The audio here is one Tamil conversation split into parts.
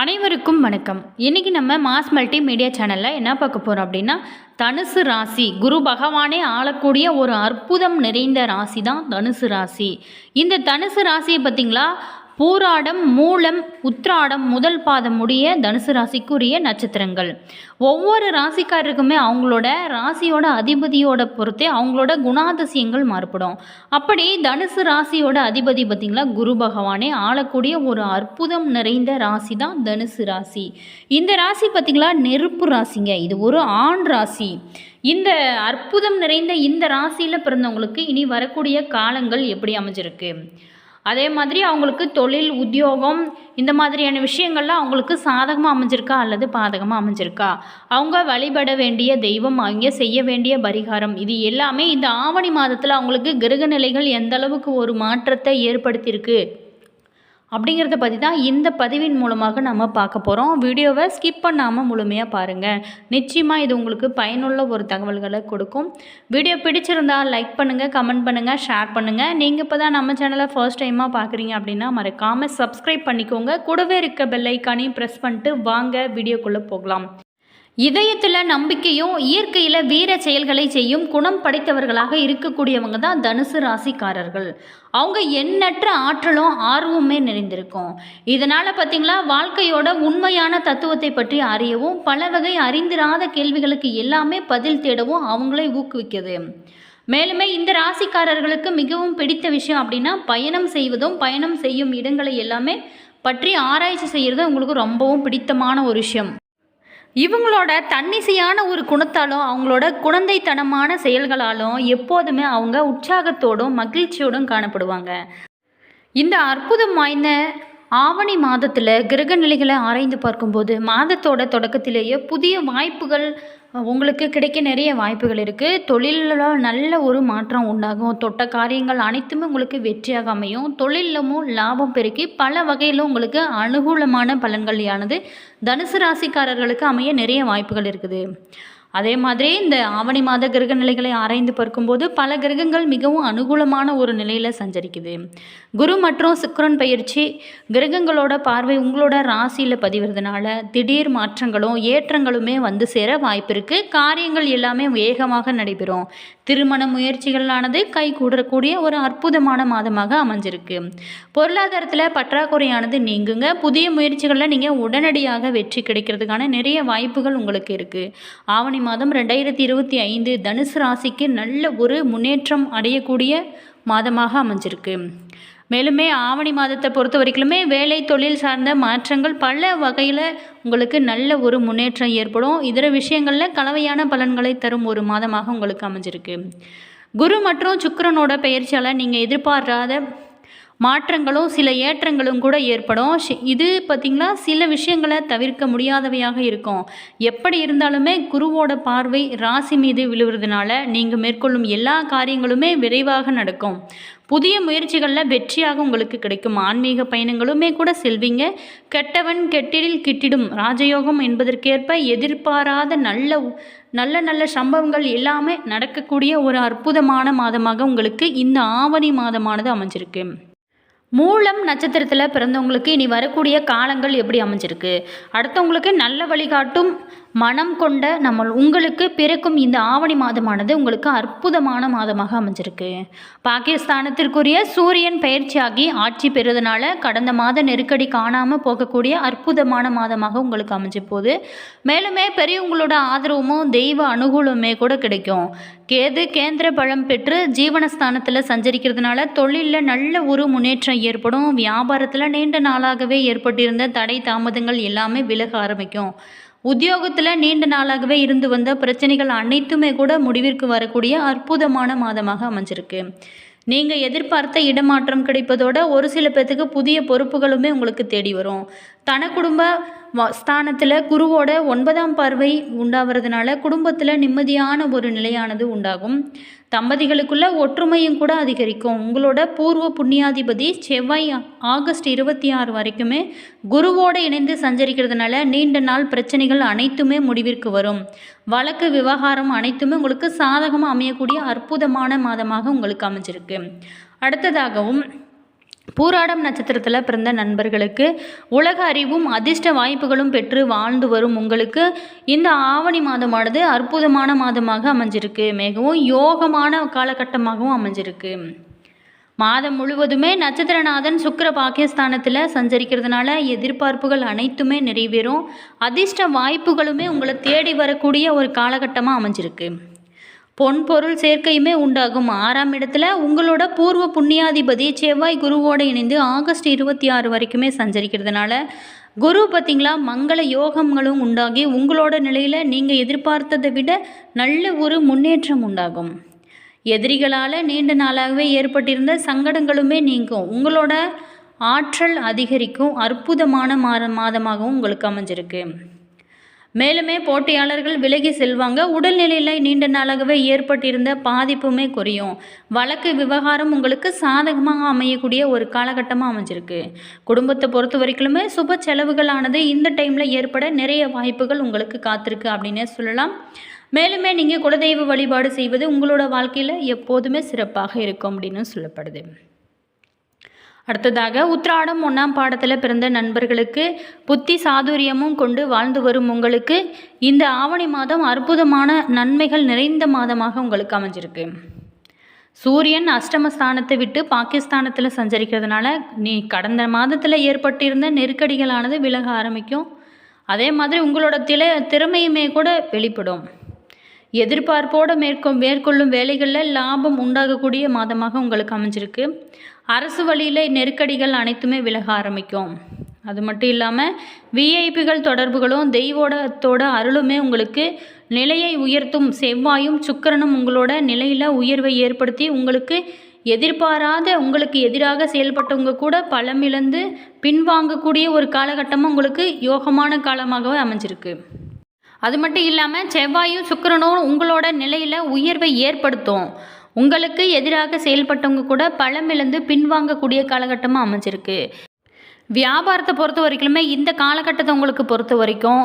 அனைவருக்கும் வணக்கம். இன்றைக்கி நம்ம மாஸ் மல்டி மீடியா சேனலில் என்ன பார்க்க போகிறோம் அப்படின்னா தனுசு ராசி. குரு பகவானே ஆளக்கூடிய ஒரு அற்புதம் நிறைந்த ராசி தான் தனுசு ராசி. இந்த தனுசு ராசியை பார்த்திங்களா? பூராடம் மூலம் உத்ராடம் முதல் பாதம் முடிய தனுசு ராசிக்குரிய நட்சத்திரங்கள். ஒவ்வொரு ராசிக்காரருக்குமே அவங்களோட ராசியோட அதிபதியோட பொறுத்தே அவங்களோட குணாதிசயங்கள் மாறுபடும். அப்படி தனுசு ராசியோட அதிபதி பார்த்திங்களா? குரு பகவானே ஆளக்கூடிய ஒரு அற்புதம் நிறைந்த ராசி தான் தனுசு ராசி. இந்த ராசி பார்த்திங்களா? நெருப்பு ராசிங்க. இது ஒரு ஆண் ராசி. இந்த அற்புதம் நிறைந்த இந்த ராசியில் பிறந்தவங்களுக்கு இனி வரக்கூடிய காலங்கள் எப்படி அமைஞ்சிருக்கு? அதே மாதிரி அவங்களுக்கு தொழில் உத்தியோகம் இந்த மாதிரியான விஷயங்கள்லாம் அவங்களுக்கு சாதகமாக அமைஞ்சிருக்கா அல்லது பாதகமாக அமைஞ்சிருக்கா? அவங்க வழிபட வேண்டிய தெய்வம் அவங்க செய்ய வேண்டிய பரிகாரம். இது எல்லாமே இந்த ஆவணி மாதத்தில் அவங்களுக்கு கிரக நிலைகள் எந்த அளவுக்கு ஒரு மாற்றத்தை ஏற்படுத்தியிருக்கு? அப்படிங்கிறத பற்றி தான் இந்த பதிவின் மூலமாக நம்ம பார்க்க போகிறோம் வீடியோவை ஸ்கிப் பண்ணாமல் முழுமையாக பாருங்கள் நிச்சயமாக இது உங்களுக்கு பயனுள்ள ஒரு தகவல்களை கொடுக்கும். வீடியோ பிடிச்சிருந்தால் லைக் பண்ணுங்கள் கமெண்ட் பண்ணுங்கள் ஷேர் பண்ணுங்கள் நீங்கள் இப்போ தான் நம்ம சேனலை ஃபர்ஸ்ட் டைமாக பார்க்குறீங்க அப்படின்னா மறக்காமல் சப்ஸ்கிரைப் பண்ணிக்கோங்க. கூடவே இருக்க பெல்லைக்கானையும் ப்ரெஸ் பண்ணிட்டு வாங்க வீடியோக்குள்ளே போகலாம். இதயத்தில் நம்பிக்கையும் இயற்கையில் வீர செயல்களை செய்யும் குணம் படைத்தவர்களாக இருக்கக்கூடியவங்க தான் தனுசு ராசிக்காரர்கள். அவங்க எண்ணற்ற ஆற்றலும் ஆர்வமே நிறைந்திருக்கும். இதனால் பார்த்திங்களா வாழ்க்கையோட உண்மையான தத்துவத்தை பற்றி அறியவும் பல வகை அறிந்திராத கேள்விகளுக்கு எல்லாமே பதில் தேடவும் அவங்களே ஊக்குவிக்குது. மேலுமே இந்த ராசிக்காரர்களுக்கு மிகவும் பிடித்த விஷயம் அப்படின்னா பயணம் செய்வதும் பயணம் செய்யும் இடங்களை எல்லாமே பற்றி ஆராய்ச்சி செய்கிறது உங்களுக்கு ரொம்பவும் பிடித்தமான ஒரு விஷயம். இவங்களோட தன்னிசையான ஒரு குணத்தாலும் அவங்களோட குழந்தைத்தனமான செயல்களாலும் எப்போதுமே அவங்க உற்சாகத்தோடும் மகிழ்ச்சியோடும் காணப்படுவாங்க. இந்த அற்புதம் வாய்ந்த ஆவணி மாதத்தில் கிரக நிலைகளை ஆராய்ந்து பார்க்கும்போது மாதத்தோட தொடக்கத்திலேயே புதிய வாய்ப்புகள் உங்களுக்கு கிடைக்க நிறைய வாய்ப்புகள் இருக்குது தொழிலில் நல்ல ஒரு மாற்றம் உண்டாகும். தொட்ட காரியங்கள் அனைத்துமே உங்களுக்கு வெற்றியாக அமையும். தொழிலமும் லாபம் பெருக்கி பல வகையிலும் உங்களுக்கு அனுகூலமான பலன்களானது தனுசு ராசிக்காரர்களுக்கு அமைய நிறைய வாய்ப்புகள் இருக்குது. அதே மாதிரி இந்த ஆவணி மாத கிரக நிலைகளை ஆராய்ந்து பார்க்கும்போது பல கிரகங்கள் மிகவும் அனுகூலமான ஒரு நிலையில் சஞ்சரிக்குது. குரு மற்றும் சுக்கரன் பயிற்சி கிரகங்களோட பார்வை உங்களோட ராசியில் பதிவுறதுனால திடீர் மாற்றங்களும் ஏற்றங்களுமே வந்து சேர வாய்ப்பு இருக்குது காரியங்கள் எல்லாமே வேகமாக நடைபெறும். திருமண முயற்சிகளானது கை கூடக்கூடிய ஒரு அற்புதமான மாதமாக அமைஞ்சிருக்கு. பொருளாதாரத்தில் பற்றாக்குறையானது நீங்குங்க. புதிய முயற்சிகளில் நீங்கள் உடனடியாக வெற்றி கிடைக்கிறதுக்கான நிறைய வாய்ப்புகள் உங்களுக்கு இருக்குது ஆவணி மாதம் ரெண்டாயிரத்தி இருபத்தி ஐந்து தனுசு ராசிக்கு நல்ல ஒரு முன்னேற்றம் அடையக்கூடிய மாதமாக அமைஞ்சிருக்கு. மேலுமே ஆவணி மாதத்தை பொறுத்த வரைக்குமே வேலை தொழில் சார்ந்த மாற்றங்கள் பல வகையில் உங்களுக்கு நல்ல ஒரு முன்னேற்றம் ஏற்படும். இதர விஷயங்களில் கலவையான பலன்களை தரும் ஒரு மாதமாக உங்களுக்கு அமைஞ்சிருக்கு. குரு மற்றும் சுக்கரனோட பெயர்ச்சியால் நீங்கள் எதிர்பாராத மாற்றங்களும் சில ஏற்றங்களும் கூட ஏற்படும். இது பார்த்திங்கன்னா சில விஷயங்களை தவிர்க்க முடியாதவையாக இருக்கும். எப்படி இருந்தாலுமே குருவோட பார்வை ராசி மீது விழுவுறதுனால நீங்கள் மேற்கொள்ளும் எல்லா காரியங்களுமே விரைவாக நடக்கும். புதிய முயற்சிகளில் வெற்றியாக உங்களுக்கு கிடைக்கும். ஆன்மீக பயணங்களுமே கூட செல்வீங்க. கெட்டவன் கெட்டிடில் கிட்டிடும். ராஜயோகம் என்பதற்கேற்ப எதிர்பாராத நல்ல நல்ல நல்ல சம்பவங்கள் எல்லாமே நடக்கக்கூடிய ஒரு அற்புதமான மாதமாக உங்களுக்கு இந்த ஆவணி மாதமானது அமைஞ்சிருக்கு. மூலம் நட்சத்திரத்தில் பிறந்தவங்களுக்கு இனி வரக்கூடிய காலங்கள் எப்படி அமைஞ்சிருக்கு? அடுத்தவங்களுக்கு நல்ல வழிகாட்டும் மனம் கொண்ட நம்ம உங்களுக்கு பிறக்கும் இந்த ஆவணி மாதமானது உங்களுக்கு அற்புதமான மாதமாக அமைஞ்சிருக்கு. பாகிஸ்தானத்திற்குரிய சூரியன் பயிற்சியாகி ஆட்சி பெறுவதனால கடந்த மாத நெருக்கடி காணாமல் போகக்கூடிய அற்புதமான மாதமாக உங்களுக்கு அமைஞ்ச போது மேலுமே பெரியவங்களோட ஆதரவுமும் தெய்வ அனுகூலமே கூட கிடைக்கும். கேது கேந்திர பழம் பெற்று ஜீவனஸ்தானத்தில் சஞ்சரிக்கிறதுனால தொழிலில் நல்ல ஒரு முன்னேற்றம் ஏற்படும். வியாபாரத்தில் நீண்ட நாளாகவே ஏற்பட்டிருந்த தடை தாமதங்கள் எல்லாமே விலக ஆரம்பிக்கும். உத்தியோகத்தில் நீண்ட நாளாகவே இருந்து வந்த பிரச்சனைகள் அனைத்துமே கூட முடிவிற்கு வரக்கூடிய அற்புதமான மாதமாக அமைஞ்சிருக்கு. நீங்கள் எதிர்பார்த்த இடமாற்றம் கிடைப்பதோட ஒரு சில பேர்த்துக்கு புதிய பொறுப்புகளுமே உங்களுக்கு தேடி வரும். தன குடும்ப வ- ஸ்தானத்தில் குருவோட ஒன்பதாம் பார்வை உண்டாகிறதுனால குடும்பத்தில் நிம்மதியான ஒரு நிலையானது உண்டாகும். தம்பதிகளுக்குள்ள ஒற்றுமையும் கூட அதிகரிக்கும். உங்களோட பூர்வ புண்ணியாதிபதி செவ்வாய் ஆகஸ்ட் இருபத்தி ஆறு வரைக்குமே குருவோடு இணைந்து சஞ்சரிக்கிறதுனால நீண்ட நாள் பிரச்சனைகள் அனைத்துமே முடிவிற்கு வரும். வழக்கு விவகாரம் அனைத்துமே உங்களுக்கு சாதகமாக அமையக்கூடிய அற்புதமான மாதமாக உங்களுக்கு அமைஞ்சிருக்கு. அடுத்ததாகவும் பூராடம் நட்சத்திரத்தில் பிறந்த நண்பர்களுக்கு உலக அறிவும் அதிர்ஷ்ட வாய்ப்புகளும் பெற்று வாழ்ந்து வரும் உங்களுக்கு இந்த ஆவணி மாதமானது அற்புதமான மாதமாக அமைஞ்சிருக்கு. மிகவும் யோகமான காலகட்டமாகவும் அமைஞ்சிருக்கு. மாதம் முழுவதுமே நட்சத்திரநாதன் சுக்கர பாகிஸ்தானத்தில் சஞ்சரிக்கிறதுனால எதிர்பார்ப்புகள் அனைத்துமே நிறைவேறும். அதிர்ஷ்ட வாய்ப்புகளுமே உங்களை தேடி வரக்கூடிய ஒரு காலகட்டமாக அமைஞ்சிருக்கு. பொன் பொருள் சேர்க்கையுமே உண்டாகும். ஆறாம் இடத்துல உங்களோட பூர்வ புண்ணியாதிபதி செவ்வாய் குருவோடு இணைந்து ஆகஸ்ட் இருபத்தி ஆறு வரைக்குமே சஞ்சரிக்கிறதுனால குரு பார்த்திங்களா மங்கள யோகங்களும் உண்டாகி உங்களோட நிலையில் நீங்கள் எதிர்பார்த்ததை விட நல்ல ஒரு முன்னேற்றம் உண்டாகும். எதிரிகளால் நீண்ட நாளாகவே ஏற்பட்டிருந்த சங்கடங்களுமே நீங்கும். உங்களோட ஆற்றல் அதிகரிக்கும். அற்புதமான மாத மாதமாகவும் உங்களுக்கு அமைஞ்சிருக்கு. மேலுமே போட்டியாளர்கள் விலகி செல்வாங்க. உடல்நிலையில் நீண்ட நாளாகவே ஏற்பட்டிருந்த பாதிப்புமே குறையும். வழக்கு விவகாரம் உங்களுக்கு சாதகமாக அமையக்கூடிய ஒரு காலகட்டமாக அமைஞ்சிருக்கு. குடும்பத்தை பொறுத்த வரைக்குமே சுப செலவுகளானது இந்த டைமில் ஏற்பட நிறைய வாய்ப்புகள் உங்களுக்கு காத்திருக்கு அப்படின்னே சொல்லலாம். மேலுமே நீங்கள் குலதெய்வ வழிபாடு செய்வது உங்களோட வாழ்க்கையில் எப்போதுமே சிறப்பாக இருக்கும் அப்படின்னு சொல்லப்படுது. அடுத்ததாக உத்ராடம் ஒன்றாம் பாடத்தில் பிறந்த நண்பர்களுக்கு புத்தி சாதுரியமும் கொண்டு வாழ்ந்து வரும் உங்களுக்கு இந்த ஆவணி மாதம் அற்புதமான நன்மைகள் நிறைந்த மாதமாக உங்களுக்கு அமைஞ்சிருக்கு. சூரியன் அஷ்டமஸ்தானத்தை விட்டு பாகிஸ்தானத்தில் சஞ்சரிக்கிறதுனால நீ கடந்த மாதத்தில் ஏற்பட்டிருந்த நெருக்கடிகளானது விலக ஆரம்பிக்கும். அதே மாதிரி உங்களோட தில திறமையுமே கூட வெளிப்படும். எதிர்பார்ப்போடு மேற்கொள் மேற்கொள்ளும் வேலைகளில் லாபம் உண்டாகக்கூடிய மாதமாக உங்களுக்கு அமைஞ்சிருக்கு. அரசு வழியில் நெருக்கடிகள் அனைத்துமே விலக ஆரம்பிக்கும். அது மட்டும் இல்லாமல் விஐபிகள் தொடர்புகளும் தெய்வோடத்தோட அருளுமே உங்களுக்கு நிலையை உயர்த்தும் செவ்வாயும் சுக்கிரனும் உங்களோட நிலையில் உயர்வை ஏற்படுத்தி உங்களுக்கு எதிர்பாராத உங்களுக்கு எதிராக செயல்பட்டவங்க கூட பலமிழந்து பின்வாங்கக்கூடிய ஒரு காலகட்டமும் உங்களுக்கு யோகமான காலமாகவே அமைஞ்சிருக்கு. அது மட்டும் இல்லாமல் செவ்வாயும் சுக்கரனும் உங்களோட நிலையில் உயர்வை ஏற்படுத்தும். உங்களுக்கு எதிராக செயல்பட்டவங்க கூட பலமிழந்து பின்வாங்கக்கூடிய காலகட்டமாக அமைஞ்சிருக்கு. வியாபாரத்தை பொறுத்த வரைக்குமே இந்த காலகட்டத்தை உங்களுக்கு பொறுத்த வரைக்கும்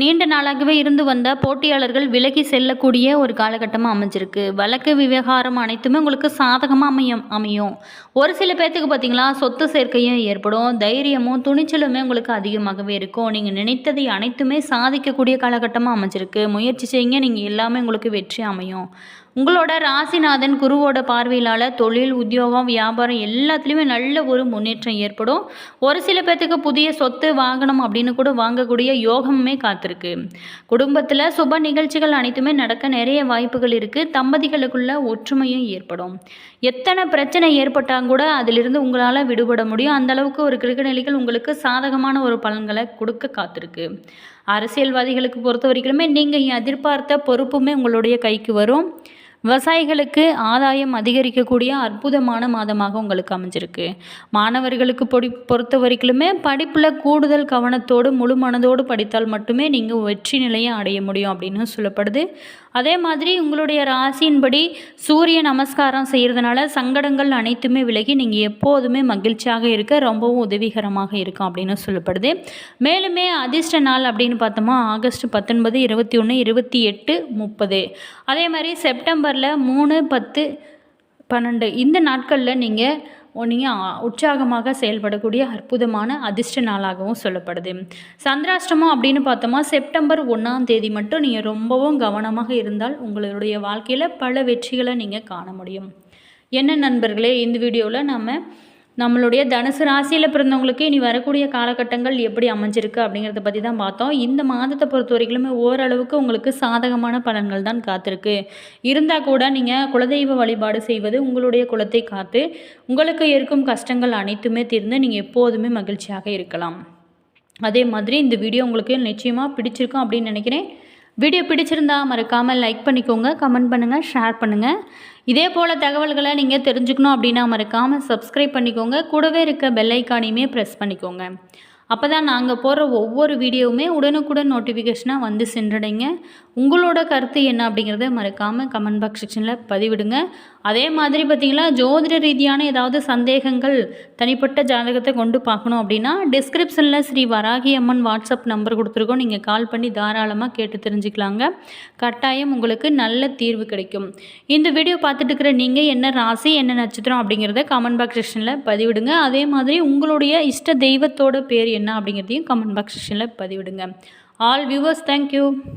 நீண்ட நாளாகவே இருந்து வந்த போட்டியாளர்கள் விலகி செல்லக்கூடிய ஒரு காலகட்டமாக அமைஞ்சிருக்கு. வழக்கு விவகாரம் அனைத்துமே உங்களுக்கு சாதகமாக அமையும் அமையும். ஒரு சில பேர்த்துக்கு பார்த்தீங்களா சொத்து சேர்க்கையும் ஏற்படும் தைரியமும் துணிச்சலுமே உங்களுக்கு அதிகமாகவே இருக்கும். நீங்கள் நினைத்ததை அனைத்துமே சாதிக்கக்கூடிய காலகட்டமாக அமைஞ்சிருக்கு. முயற்சி செய்யுங்க நீங்கள் எல்லாமே உங்களுக்கு வெற்றி அமையும். உங்களோட ராசிநாதன் குருவோட பார்வையிலால் தொழில் உத்தியோகம் வியாபாரம் எல்லாத்துலேயுமே நல்ல ஒரு முன்னேற்றம் ஏற்படும். ஒரு சில பேர்த்துக்கு புதிய சொத்து வாங்கணும் அப்படின்னு கூட வாங்கக்கூடிய யோகமுமே காத்திருக்கு. குடும்பத்தில் சுப நிகழ்ச்சிகள் அனைத்துமே நடக்க நிறைய வாய்ப்புகள் இருக்குது தம்பதிகளுக்குள்ள ஒற்றுமையும் ஏற்படும். எத்தனை பிரச்சனை ஏற்பட்டால் கூட அதிலிருந்து உங்களால் விடுபட முடியும். அந்த அளவுக்கு ஒரு கிரகநிலைகள் உங்களுக்கு சாதகமான ஒரு பலன்களை கொடுக்க காத்திருக்கு. அரசியல்வாதிகளுக்கு பொறுத்த வரைக்குமே நீங்கள் எதிர்பார்த்த பொறுப்புமே உங்களுடைய கைக்கு வரும். விவசாயிகளுக்கு ஆதாயம் அதிகரிக்கக்கூடிய அற்புதமான மாதமாக உங்களுக்கு அமைஞ்சிருக்கு. மாணவர்களுக்கு பொடி பொறுத்த வரைக்குமே படிப்பில் கூடுதல் கவனத்தோடு முழு மனதோடு படித்தால் மட்டுமே நீங்கள் வெற்றி நிலையை அடைய முடியும் அப்படின்னு சொல்லப்படுது. அதே மாதிரி உங்களுடைய ராசியின்படி சூரிய நமஸ்காரம் செய்கிறதுனால சங்கடங்கள் அனைத்துமே விலகி நீங்கள் எப்போதுமே மகிழ்ச்சியாக இருக்க ரொம்பவும் உதவிகரமாக இருக்கும் அப்படின்னு சொல்லப்படுது. மேலுமே அதிர்ஷ்ட நாள் அப்படின்னு பார்த்தோமா ஆகஸ்ட் பத்தொன்பது இருபத்தி ஒன்று இருபத்தி எட்டு முப்பது. அதே மாதிரி செப்டம்பரில் மூணு பத்து பன்னெண்டு. இந்த நாட்களில் நீங்கள் நீங்கள் உற்சாகமாக செயல்படக்கூடிய அற்புதமான அதிர்ஷ்ட நாளாகவும் சொல்லப்படுது. சந்திராஷ்டமம் அப்படின்னு பார்த்தோமா செப்டம்பர் ஒன்றாம் தேதி மட்டும் நீங்கள் ரொம்பவும் கவனமாக இருந்தால் உங்களுடைய வாழ்க்கையில் பல வெற்றிகளை நீங்கள் காண முடியும். என்ன நண்பர்களே இந்த வீடியோவில் நம்ம நம்மளுடைய தனுசு ராசியில் பிறந்தவங்களுக்கு இனி வரக்கூடிய காலகட்டங்கள் எப்படி அமைஞ்சிருக்கு அப்படிங்கிறத பற்றி தான் பார்த்தோம். இந்த மாதத்தை பொறுத்த வரைக்குமே ஓரளவுக்கு உங்களுக்கு சாதகமான பலன்கள் தான் காத்திருக்கு. இருந்தால் கூட நீங்கள் குலதெய்வ வழிபாடு செய்வது உங்களுடைய குலத்தை காத்து உங்களுக்கு இருக்கும் கஷ்டங்கள் அனைத்துமே தீர்ந்து நீங்கள் எப்போதுமே மகிழ்ச்சியாக இருக்கலாம். அதே மாதிரி இந்த வீடியோ உங்களுக்கு நிச்சயமாக பிடிச்சிருக்கும் அப்படின்னு நினைக்கிறேன். வீடியோ பிடிச்சிருந்தா மறக்காமல் லைக் பண்ணிக்கோங்க கமெண்ட் பண்ணுங்கள் ஷேர் பண்ணுங்கள் இதே போல் தகவல்களை நீங்கள் தெரிஞ்சுக்கணும் அப்படின்னா மறக்காமல் சப்ஸ்கிரைப் பண்ணிக்கோங்க. கூடவே இருக்க பெல் ஐக்கானையுமே ப்ரெஸ் பண்ணிக்கோங்க. அப்போ தான் நாங்கள் போடுற ஒவ்வொரு வீடியோவுமே உடனுக்குடன் நோட்டிஃபிகேஷனாக வந்து சென்றடைங்க. உங்களோட கருத்து என்ன அப்படிங்கிறத மறக்காமல் கமெண்ட் பாக்ஸ் செக்ஷனில் பதிவிடுங்க. அதே மாதிரி பார்த்தீங்களா ஜோதிட ரீதியான ஏதாவது சந்தேகங்கள் தனிப்பட்ட ஜாதகத்தை கொண்டு பார்க்கணும் அப்படின்னா டிஸ்கிரிப்ஷனில் ஸ்ரீ வராகி அம்மன் வாட்ஸ்அப் நம்பர் கொடுத்துருக்கோம். நீங்கள் கால் பண்ணி தாராளமாக கேட்டு தெரிஞ்சுக்கலாங்க. கட்டாயம் உங்களுக்கு நல்ல தீர்வு கிடைக்கும். இந்த வீடியோ பார்த்துட்டு இருக்கிற நீங்கள் என்ன ராசி என்ன நட்சத்திரம் அப்படிங்கிறத கமெண்ட் பாக்ஸ் செக்ஷனில் பதிவிடுங்க. அதே மாதிரி உங்களுடைய இஷ்ட தெய்வத்தோட பேர் என்ன அப்படிங்கிறதையும் கமெண்ட் பாக்ஸ் செக்ஷனில் பதிவிடுங்க. All viewers thank you